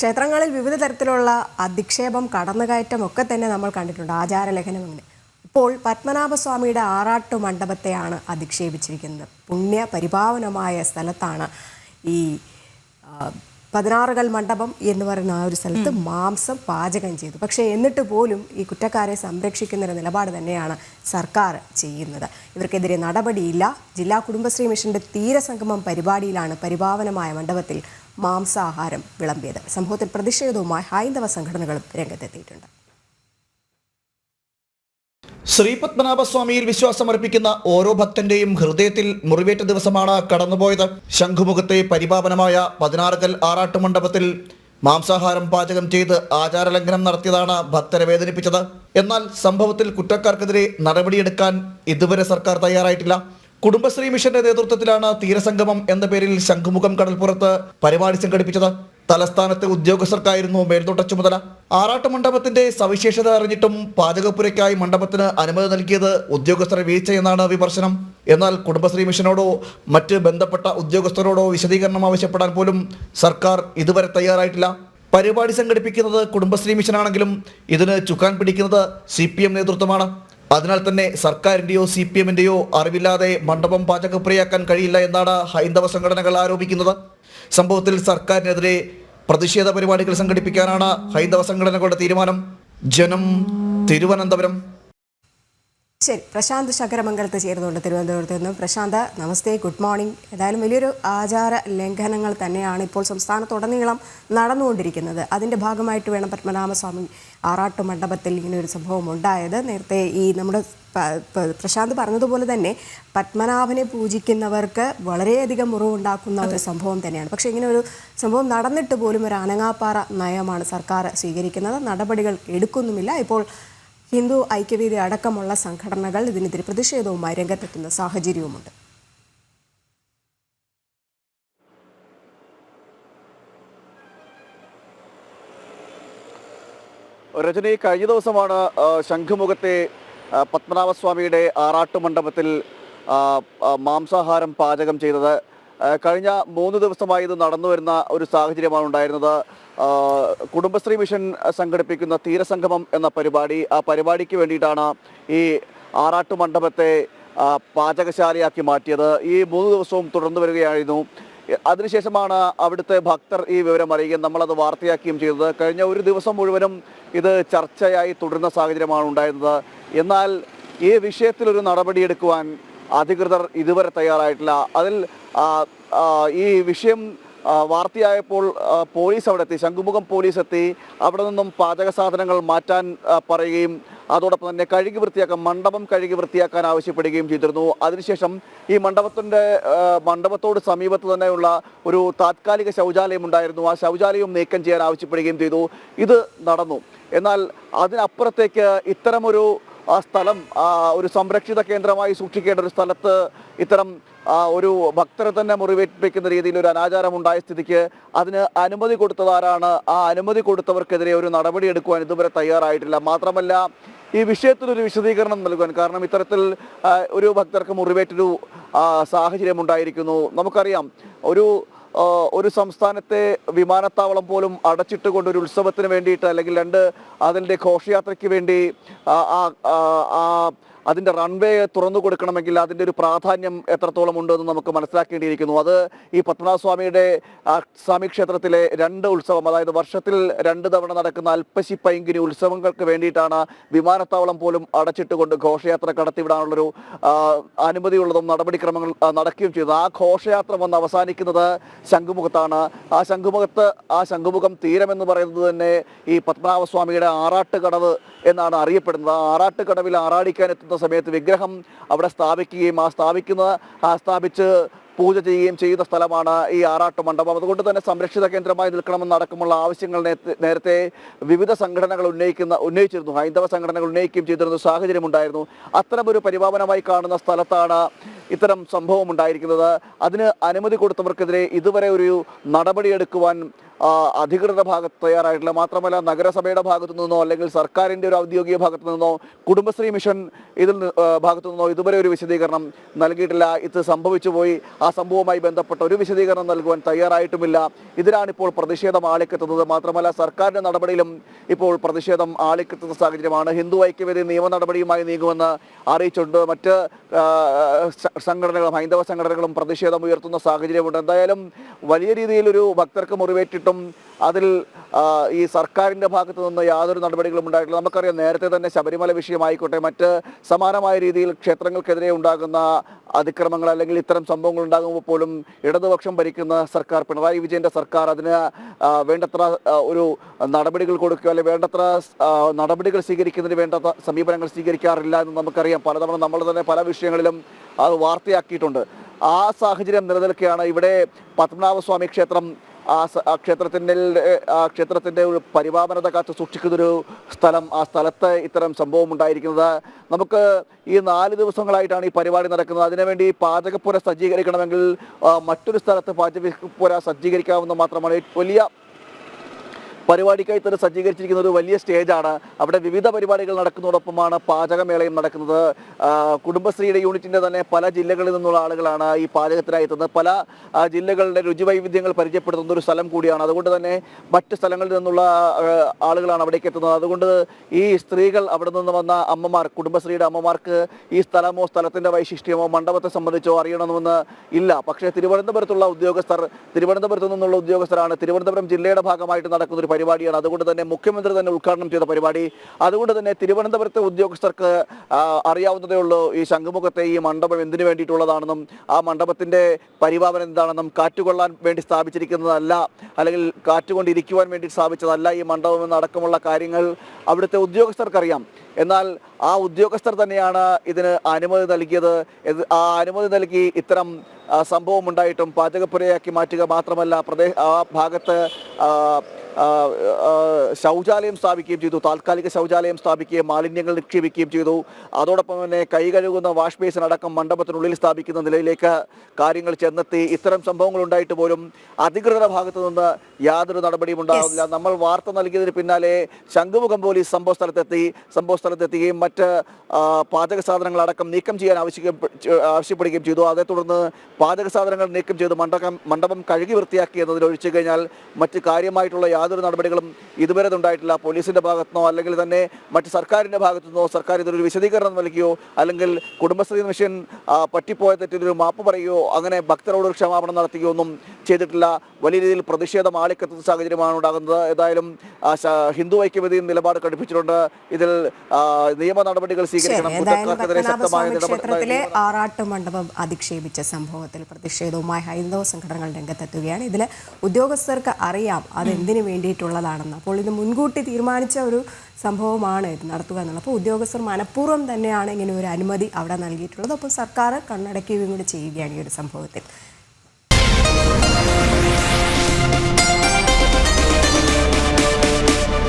ക്ഷേത്രങ്ങളിൽ വിവിധ തരത്തിലുള്ള അധിക്ഷേപം കടന്നുകയറ്റം ഒക്കെ തന്നെ നമ്മൾ കണ്ടിട്ടുണ്ട്. ആചാരലംഘനം അങ്ങനെ. ഇപ്പോൾ പത്മനാഭസ്വാമിയുടെ ആറാട്ടു മണ്ഡപത്തെയാണ് അധിക്ഷേപിച്ചിരിക്കുന്നത്. പുണ്യ പരിപാവനമായ സ്ഥലത്താണ് ഈ പതിനാറുകൾ മണ്ഡപം എന്ന് പറയുന്ന ആ ഒരു സ്ഥലത്ത് മാംസം പാചകം ചെയ്തു. പക്ഷേ എന്നിട്ട് പോലും ഈ കുറ്റക്കാരെ സംരക്ഷിക്കുന്ന ഒരു നിലപാട് തന്നെയാണ് സർക്കാർ ചെയ്യുന്നത്. ഇവർക്കെതിരെ നടപടിയില്ല. ജില്ലാ കുടുംബശ്രീ മിഷന്റെ തീരസംഗമം പരിപാടിയിലാണ് പരിപാവനമായ മണ്ഡപത്തിൽ മാംസാഹാരം വിളമ്പിയത്. സംഭവത്തിൽ പ്രതിഷേധവുമായി ഹൈന്ദവ സംഘടനകളും രംഗത്തെത്തിയിട്ടുണ്ട്. ശ്രീപത്മനാഭസ്വാമിയിൽ വിശ്വാസമർപ്പിക്കുന്ന ഓരോ ഭക്തന്റെയും ഹൃദയത്തിൽ മുറിവേറ്റ ദിവസമാണ് കടന്നുപോയത്. ശംഖുമുഖത്തെ പരിപാവനമായ പതിനാറുകൽ ആറാട്ട് മണ്ഡപത്തിൽ മാംസാഹാരം പാചകം ചെയ്ത് ആചാരലംഘനം നടത്തിയതാണ് ഭക്തരെ വേദനിപ്പിച്ചത്. എന്നാൽ സംഭവത്തിൽ കുറ്റക്കാർക്കെതിരെ നടപടിയെടുക്കാൻ ഇതുവരെ സർക്കാർ തയ്യാറായിട്ടില്ല. കുടുംബശ്രീ മിഷന്റെ നേതൃത്വത്തിലാണ് തീരസംഗമം എന്ന പേരിൽ ശംഖുമുഖം കടൽപ്പുറത്ത് പരിപാടി സംഘടിപ്പിച്ചത്. തലസ്ഥാനത്തെ ഉദ്യോഗസ്ഥർക്കായിരുന്നു മേൽനോട്ട ചുമതല. ആറാട്ട് മണ്ഡപത്തിന്റെ സവിശേഷത അറിഞ്ഞിട്ടും പാചകപ്പുരയ്ക്കായി മണ്ഡപത്തിന് അനുമതി നൽകിയത് ഉദ്യോഗസ്ഥരുടെ വീഴ്ചയെന്നാണ് വിമർശനം. എന്നാൽ കുടുംബശ്രീ മിഷനോടോ മറ്റ് ബന്ധപ്പെട്ട ഉദ്യോഗസ്ഥരോടോ വിശദീകരണം ആവശ്യപ്പെടാൻ പോലും സർക്കാർ ഇതുവരെ തയ്യാറായിട്ടില്ല. പരിപാടി സംഘടിപ്പിക്കുന്നത് കുടുംബശ്രീ മിഷനാണെങ്കിലും ഇതിന് ചുക്കാൻ പിടിക്കുന്നത് സി നേതൃത്വമാണ്. അതിനാൽ തന്നെ സർക്കാരിന്റെയോ സി പി എമ്മിന്റെയോ അറിവില്ലാതെ മണ്ഡപം പാചകപ്രിയാക്കാൻ കഴിയില്ല എന്നാണ് ഹൈന്ദവ സംഘടനകൾ ആരോപിക്കുന്നത്. സംഭവത്തിൽ സർക്കാരിനെതിരെ പ്രതിഷേധ പരിപാടികൾ സംഘടിപ്പിക്കാനാണ് ഹൈന്ദവ സംഘടനകളുടെ തീരുമാനം. ജനം തിരുവനന്തപുരം. ശരി പ്രശാന്ത് ശങ്കരമംഗലത്ത് ചേരുന്നുണ്ട് തിരുവനന്തപുരത്ത് നിന്നും. Prashant namaste good morning. ഏതായാലും വലിയൊരു ആചാര ലംഘനങ്ങൾ തന്നെയാണ് ഇപ്പോൾ സംസ്ഥാനത്തുടനീളം നടന്നുകൊണ്ടിരിക്കുന്നത്. അതിന്റെ ഭാഗമായിട്ട് വേണം പത്മനാഭസ്വാമി ആറാട്ട് മണ്ഡപത്തിൽ ഇങ്ങനെ ഒരു സംഭവം ഉണ്ടായത്. നേരത്തെ ഈ നമ്മുടെ പ്രശാന്ത് പറഞ്ഞതുപോലെ തന്നെ പത്മനാഭനെ പൂജിക്കുന്നവർക്ക് വളരെയധികം മുറിവുണ്ടാക്കുന്ന ഒരു സംഭവം തന്നെയാണ്. പക്ഷേ ഇങ്ങനെ ഒരു സംഭവം നടന്നിട്ട് പോലും ഒരു അനങ്ങാപ്പാറ നയമാണ് സർക്കാർ സ്വീകരിക്കുന്നത്. നടപടികൾ എടുക്കുന്നുമില്ല. ഇപ്പോൾ ഹിന്ദു ഐക്യവേദി അടക്കമുള്ള സംഘടനകൾ ഇതിനെതിരെ പ്രതിഷേധവുമായി രംഗത്തെത്തുന്ന സാഹചര്യവുമുണ്ട്. രജനി കഴിഞ്ഞ ദിവസമാണ് ശംഖുമുഖത്തെ പത്മനാഭസ്വാമിയുടെ ആറാട്ടു മണ്ഡപത്തിൽ മാംസാഹാരം പാചകം ചെയ്തത്. കഴിഞ്ഞ മൂന്ന് ദിവസമായി ഇത് നടന്നു വരുന്ന ഒരു സാഹചര്യമാണ് ഉണ്ടായിരുന്നത്. കുടുംബശ്രീ മിഷൻ സംഘടിപ്പിക്കുന്ന തീരസംഗമം എന്ന പരിപാടി ആ പരിപാടിക്ക് വേണ്ടിയിട്ടാണ് ഈ ആറാട്ട് മണ്ഡപത്തെ പാചകശാലയാക്കി മാറ്റിയത്. ഈ മൂന്ന് ദിവസവും തുടർന്നു വരികയായിരുന്നു. അതിനുശേഷമാണ് അവിടുത്തെ ഭക്തർ ഈ വിവരം അറിയുകയും നമ്മളത് വാർത്തയാക്കുകയും ചെയ്തത്. കഴിഞ്ഞ ഒരു ദിവസം മുഴുവനും ഇത് ചർച്ചയായി തുടരുന്ന സാഹചര്യമാണ് ഉണ്ടായിരുന്നത്. എന്നാൽ ഈ വിഷയത്തിൽ ഒരു നടപടിയെടുക്കുവാൻ അധികൃതർ ഇതുവരെ തയ്യാറായിട്ടില്ല. അതിൽ ഈ വിഷയം വാർത്തയായപ്പോൾ പോലീസ് അവിടെ എത്തി. ശംഖുമുഖം പോലീസ് എത്തി. അവിടെ നിന്നും പാചക സാധനങ്ങൾ മാറ്റാൻ പറയുകയും അതോടൊപ്പം തന്നെ കഴുകി വൃത്തിയാക്കാൻ മണ്ഡപം കഴുകി വൃത്തിയാക്കാൻ ആവശ്യപ്പെടുകയും ചെയ്തിരുന്നു. അതിനുശേഷം ഈ മണ്ഡപത്തിന്റെ മണ്ഡപത്തോട് സമീപത്ത് തന്നെയുള്ള ഒരു താത്കാലിക ശൗചാലയം ഉണ്ടായിരുന്നു. ആ ശൗചാലയം നീക്കം ചെയ്യാൻ ആവശ്യപ്പെടുകയും ചെയ്തു. ഇത് നടന്നു. എന്നാൽ അതിനപ്പുറത്തേക്ക് ഇത്തരമൊരു ആ സ്ഥലം ഒരു സംരക്ഷിത കേന്ദ്രമായി സൂക്ഷിക്കേണ്ട ഒരു സ്ഥലത്ത് ഇത്തരം ഒരു ഭക്തരെ തന്നെ മുറിവേൽപ്പിക്കുന്ന രീതിയിൽ ഒരു അനാചാരം ഉണ്ടായ സ്ഥിതിക്ക് അതിന് അനുമതി കൊടുത്തതാരാണ് ആ അനുമതി കൊടുത്തവർക്കെതിരെ ഒരു നടപടി എടുക്കുവാൻ ഇതുവരെ തയ്യാറായിട്ടില്ല. മാത്രമല്ല ഈ വിഷയത്തിൽ ഒരു വിശദീകരണം നൽകുവാൻ കാരണം ഇത്തരത്തിൽ ഒരു ഭക്തർക്ക് മുറിവേറ്റൊരു സാഹചര്യം ഉണ്ടായിരിക്കുന്നു നമുക്കറിയാം ഒരു ഒരു സംസ്ഥാനത്തെ വിമാനത്താവളം പോലും അടച്ചിട്ടുകൊണ്ട് ഒരു ഉത്സവത്തിന് വേണ്ടിയിട്ട് അല്ലെങ്കിൽ രണ്ട് അതിന്റെ ഘോഷയാത്രയ്ക്ക് വേണ്ടി ആ, അതിന്റെ റൺവേ തുറന്നു കൊടുക്കണമെങ്കിൽ അതിന്റെ ഒരു പ്രാധാന്യം എത്രത്തോളം ഉണ്ടെന്ന് നമുക്ക് മനസ്സിലാക്കേണ്ടിയിരിക്കുന്നു. അത് ഈ പത്മനാഭസ്വാമിയുടെ സ്വാമിയുടെ സ്വാമി ക്ഷേത്രത്തിലെ രണ്ട് ഉത്സവം അതായത് വർഷത്തിൽ രണ്ട് തവണ നടക്കുന്ന അൽപ്പശി പൈങ്കിനി ഉത്സവങ്ങൾക്ക് വേണ്ടിയിട്ടാണ് വിമാനത്താവളം പോലും അടച്ചിട്ടുകൊണ്ട് ഘോഷയാത്ര കടത്തിവിടാനുള്ളൊരു അനുമതിയുള്ളതും നടപടിക്രമങ്ങൾ നടക്കുകയും ചെയ്തു. ആ ഘോഷയാത്ര വന്ന് അവസാനിക്കുന്നത് ശംഖുമുഖത്താണ്. ആ ശംഖുമുഖത്ത് ആ ശംഖുമുഖം തീരമെന്ന് പറയുന്നത് തന്നെ ഈ പത്മനാഭസ്വാമിയുടെ ആറാട്ടുകടവ് എന്നാണ് അറിയപ്പെടുന്നത്. ആ ആറാട്ടുകടവിൽ ആറാടിക്കാൻ എത്തുന്ന സമയത്ത് വിഗ്രഹം അവിടെ സ്ഥാപിക്കുകയും ആ സ്ഥാപിക്കുന്ന ആ സ്ഥാപിച്ച് പൂജ ചെയ്യുകയും ചെയ്യുന്ന സ്ഥലമാണ് ഈ ആറാട്ട് മണ്ഡപം. അതുകൊണ്ട് തന്നെ സംരക്ഷിത കേന്ദ്രമായി നിൽക്കണമെന്ന് അടക്കമുള്ള ആവശ്യങ്ങൾ നേരത്തെ- വിവിധ സംഘടനകൾ ഉന്നയിക്കുന്ന ഉന്നയിച്ചിരുന്നു. ഹൈന്ദവ സംഘടനകൾ ഉന്നയിക്കുകയും ചെയ്തിരുന്ന സാഹചര്യം ഉണ്ടായിരുന്നു. അത്തരമൊരു പരിപാവനമായി കാണുന്ന സ്ഥലത്താണ് ഇത്തരം സംഭവം ഉണ്ടായിരിക്കുന്നത് അതിന് അനുമതി കൊടുത്തവർക്കെതിരെ ഇതുവരെ ഒരു നടപടിയെടുക്കുവാൻ അധികൃത ഭാഗത്ത് തയ്യാറായിട്ടില്ല. മാത്രമല്ല നഗരസഭയുടെ ഭാഗത്തു നിന്നോ അല്ലെങ്കിൽ സർക്കാരിന്റെ ഒരു ഔദ്യോഗിക ഭാഗത്തു നിന്നോ കുടുംബശ്രീ മിഷൻ ഇതിൽ ഭാഗത്തു നിന്നോ ഇതുവരെ ഒരു വിശദീകരണം നൽകിയിട്ടില്ല. ഇത് സംഭവിച്ചു പോയി. ആ സംഭവവുമായി ബന്ധപ്പെട്ട ഒരു വിശദീകരണം നൽകുവാൻ തയ്യാറായിട്ടുമില്ല. ഇതിനാണിപ്പോൾ പ്രതിഷേധം ആളിക്കെത്തുന്നത്. മാത്രമല്ല സർക്കാരിന്റെ നടപടിയിലും ഇപ്പോൾ പ്രതിഷേധം ആളിക്കെത്തുന്ന സാഹചര്യമാണ്. ഹിന്ദു ഐക്യവേദി നിയമ നടപടിയുമായി നീങ്ങുമെന്ന് അറിയിച്ചിട്ടുണ്ട്. മറ്റ് സംഘടനകളും ഹൈന്ദവ സംഘടനകളും പ്രതിഷേധം ഉയർത്തുന്ന സാഹചര്യമുണ്ട്. എന്തായാലും വലിയ രീതിയിൽ ഒരു ഭക്തർക്ക് മുറിവേറ്റിട്ടും അതിൽ ഈ സർക്കാരിന്റെ ഭാഗത്തു നിന്ന് യാതൊരു നടപടികളും ഉണ്ടായിട്ടില്ല. നമുക്കറിയാം നേരത്തെ തന്നെ ശബരിമല വിഷയമായിക്കോട്ടെ മറ്റ് സമാനമായ രീതിയിൽ ക്ഷേത്രങ്ങൾക്കെതിരെ ഉണ്ടാകുന്ന അതിക്രമങ്ങൾ അല്ലെങ്കിൽ ഇത്തരം സംഭവങ്ങൾ ഉണ്ടാകുമ്പോൾ പോലും ഇടതുപക്ഷം ഭരിക്കുന്ന സർക്കാർ പിണറായി വിജയന്റെ സർക്കാർ അതിന് വേണ്ടത്ര ഒരു നടപടികൾ കൊടുക്കുക അല്ലെങ്കിൽ വേണ്ടത്ര നടപടികൾ സ്വീകരിക്കുന്നതിന് വേണ്ട സമീപനങ്ങൾ സ്വീകരിക്കാറില്ല എന്ന് നമുക്കറിയാം. പലതവണ നമ്മൾ തന്നെ പല വിഷയങ്ങളിലും അത് വാർത്തയാക്കിയിട്ടുണ്ട്. ആ സാഹചര്യം നിലനിൽക്കുകയാണ്. ഇവിടെ പത്മനാഭസ്വാമി ക്ഷേത്രം ആ ക്ഷേത്രത്തിന്റെ ആ ക്ഷേത്രത്തിന്റെ ഒരു പരിപാവനത കാത്ത് സൂക്ഷിക്കുന്നൊരു സ്ഥലം ആ സ്ഥലത്ത് ഇത്തരം സംഭവം ഉണ്ടായിരിക്കുന്നത്. നമുക്ക് ഈ നാല് ദിവസങ്ങളായിട്ടാണ് ഈ പരിപാടി നടക്കുന്നത്. അതിനുവേണ്ടി പാചകപ്പുര സജ്ജീകരിക്കണമെങ്കിൽ മറ്റൊരു സ്ഥലത്ത് പാചകപ്പുര സജ്ജീകരിക്കാവുന്ന മാത്രമാണ്. വലിയ പരിപാടിക്കായി തന്നെ സജ്ജീകരിച്ചിരിക്കുന്ന ഒരു വലിയ സ്റ്റേജാണ്. അവിടെ വിവിധ പരിപാടികൾ നടക്കുന്നതോടൊപ്പമാണ് പാചകമേളയും നടക്കുന്നത്. കുടുംബശ്രീയുടെ യൂണിറ്റിന്റെ തന്നെ പല ജില്ലകളിൽ നിന്നുള്ള ആളുകളാണ് ഈ പാചകത്തിനായി എത്തുന്നത്. പല ജില്ലകളുടെ രുചിവൈവിധ്യങ്ങൾ പരിചയപ്പെടുത്തുന്ന ഒരു സ്ഥലം കൂടിയാണ്. അതുകൊണ്ട് തന്നെ മറ്റ് സ്ഥലങ്ങളിൽ നിന്നുള്ള ആളുകളാണ് അവിടേക്ക് എത്തുന്നത്. അതുകൊണ്ട് ഈ സ്ത്രീകൾ അവിടെ നിന്ന് വന്ന അമ്മമാർ കുടുംബശ്രീയുടെ അമ്മമാർക്ക് ഈ സ്ഥലമോ സ്ഥലത്തിന്റെ വൈശിഷ്ട്യമോ മണ്ഡപത്തെ സംബന്ധിച്ചോ അറിയണമെന്ന് ഇല്ല. പക്ഷേ തിരുവനന്തപുരത്തുള്ള ഉദ്യോഗസ്ഥർ തിരുവനന്തപുരത്ത് നിന്നുള്ള ഉദ്യോഗസ്ഥരാണ് തിരുവനന്തപുരം ജില്ലയുടെ ഭാഗമായിട്ട് നടക്കുന്ന ഒരു പരിപാടിയാണ്. അതുകൊണ്ട് തന്നെ മുഖ്യമന്ത്രി തന്നെ ഉദ്ഘാടനം ചെയ്ത പരിപാടി. അതുകൊണ്ട് തന്നെ തിരുവനന്തപുരത്തെ ഉദ്യോഗസ്ഥർക്ക് അറിയാവുന്നതേ ഉള്ളൂ ഈ ശംഖുമുഖത്തെ ഈ മണ്ഡപം എന്തിനു വേണ്ടിയിട്ടുള്ളതാണെന്നും ആ മണ്ഡപത്തിന്റെ പരിപാലനം എന്താണെന്നും കാറ്റുകൊള്ളാൻ വേണ്ടി സ്ഥാപിച്ചിരിക്കുന്നതല്ല അല്ലെങ്കിൽ കാറ്റുകൊണ്ടിരിക്കുവാൻ വേണ്ടി സ്ഥാപിച്ചതല്ല ഈ മണ്ഡപം എന്നടക്കമുള്ള കാര്യങ്ങൾ അവിടുത്തെ ഉദ്യോഗസ്ഥർക്കറിയാം. എന്നാൽ ആ ഉദ്യോഗസ്ഥർ തന്നെയാണ് ഇതിന് അനുമതി നൽകിയത്. ആ അനുമതി നൽകി ഇത്തരം സംഭവം ഉണ്ടായിട്ടും പാചകപ്പുരയാക്കി മാറ്റുക മാത്രമല്ല പ്രദേശ ആ ഭാഗത്ത് ശൗചാലയം സ്ഥാപിക്കുകയും ചെയ്തു. താൽക്കാലിക ശൗചാലയം സ്ഥാപിക്കുകയും മാലിന്യങ്ങൾ നിക്ഷേപിക്കുകയും ചെയ്തു. അതോടൊപ്പം തന്നെ കൈ കഴുകുന്ന വാഷ് ബേസിൻ അടക്കം മണ്ഡപത്തിനുള്ളിൽ സ്ഥാപിക്കുന്ന നിലയിലേക്ക് കാര്യങ്ങൾ ചെന്നെത്തി. ഇത്തരം സംഭവങ്ങൾ ഉണ്ടായിട്ട് പോലും അധികൃതരുടെ ഭാഗത്തു നിന്ന് യാതൊരു നടപടിയും ഉണ്ടാകുന്നില്ല നമ്മൾ വാർത്ത നൽകിയതിന് പിന്നാലെ ശംഖുമുഖം പോലീസ് സംഭവ സ്ഥലത്തെത്തി. സംഭവ സ്ഥലത്തെത്തുകയും മറ്റ് പാചക സാധനങ്ങൾ അടക്കം നീക്കം ചെയ്യാൻ ആവശ്യപ്പെ- ആവശ്യപ്പെടുകയും ചെയ്തു. അതേ തുടർന്ന് പാചക സാധനങ്ങൾ നീക്കം ചെയ്ത് മണ്ഡപം മണ്ഡപം കഴുകി വൃത്തിയാക്കി എന്നതിൽ ഒഴിച്ചു കഴിഞ്ഞാൽ മറ്റ് കാര്യമായിട്ടുള്ള യാതൊരു നടപടികളും ഇതുവരെ ഉണ്ടായിട്ടില്ല പോലീസിന്റെ ഭാഗത്തുനിന്നോ അല്ലെങ്കിൽ തന്നെ മറ്റ് സർക്കാരിന്റെ ഭാഗത്തുനിന്നോ സർക്കാർ ഇതിനൊരു വിശദീകരണം നൽകിയോ അല്ലെങ്കിൽ കുടുംബശ്രീ മിഷൻ പറ്റിപ്പോയ തെറ്റിനൊരു മാപ്പ് പറയുകയോ അങ്ങനെ ഭക്തരോട് ഒരു ക്ഷമാപണം നടത്തുകയോ ഒന്നും ചെയ്തിട്ടില്ല. വലിയ രീതിയിൽ പ്രതിഷേധം ആളിക്കത്തുന്ന സാഹചര്യമാണ് ഉണ്ടാകുന്നത്. ഏതായാലും ഹിന്ദു ഐക്യവേദിയും നിലപാട് കടുപ്പിച്ചിട്ടുണ്ട്. ഇതിൽ നിയമ നടപടികൾ സ്വീകരിക്കണം. കുറ്റക്കാർക്കെതിരെ ശക്തമായ ക്ഷേത്രത്തിലെ ആറാട്ട് മണ്ഡപം അധിക്ഷേപിച്ച സംഭവത്തിൽ പ്രതിഷേധവുമായി ഹൈന്ദവ സംഘടനകൾ രംഗത്തെത്തുകയാണ്. ഇതിൽ ഉദ്യോഗസ്ഥർക്ക് അറിയാം അത് എന്തിനു വേണ്ടിയിട്ടുള്ളതാണെന്ന്. അപ്പോൾ ഇത് മുൻകൂട്ടി തീരുമാനിച്ച ഒരു സംഭവമാണ് ഇത് നടത്തുക എന്നുള്ളത്. അപ്പോൾ ഉദ്യോഗസ്ഥർ മനഃപൂർവം തന്നെയാണ് ഇങ്ങനെ ഒരു അനുമതി അവിടെ നൽകിയിട്ടുള്ളത്. അപ്പോൾ സർക്കാർ കണ്ണടയ്ക്കുകയും കൂടി ചെയ്യുകയാണ് ഈ ഒരു സംഭവത്തിൽ.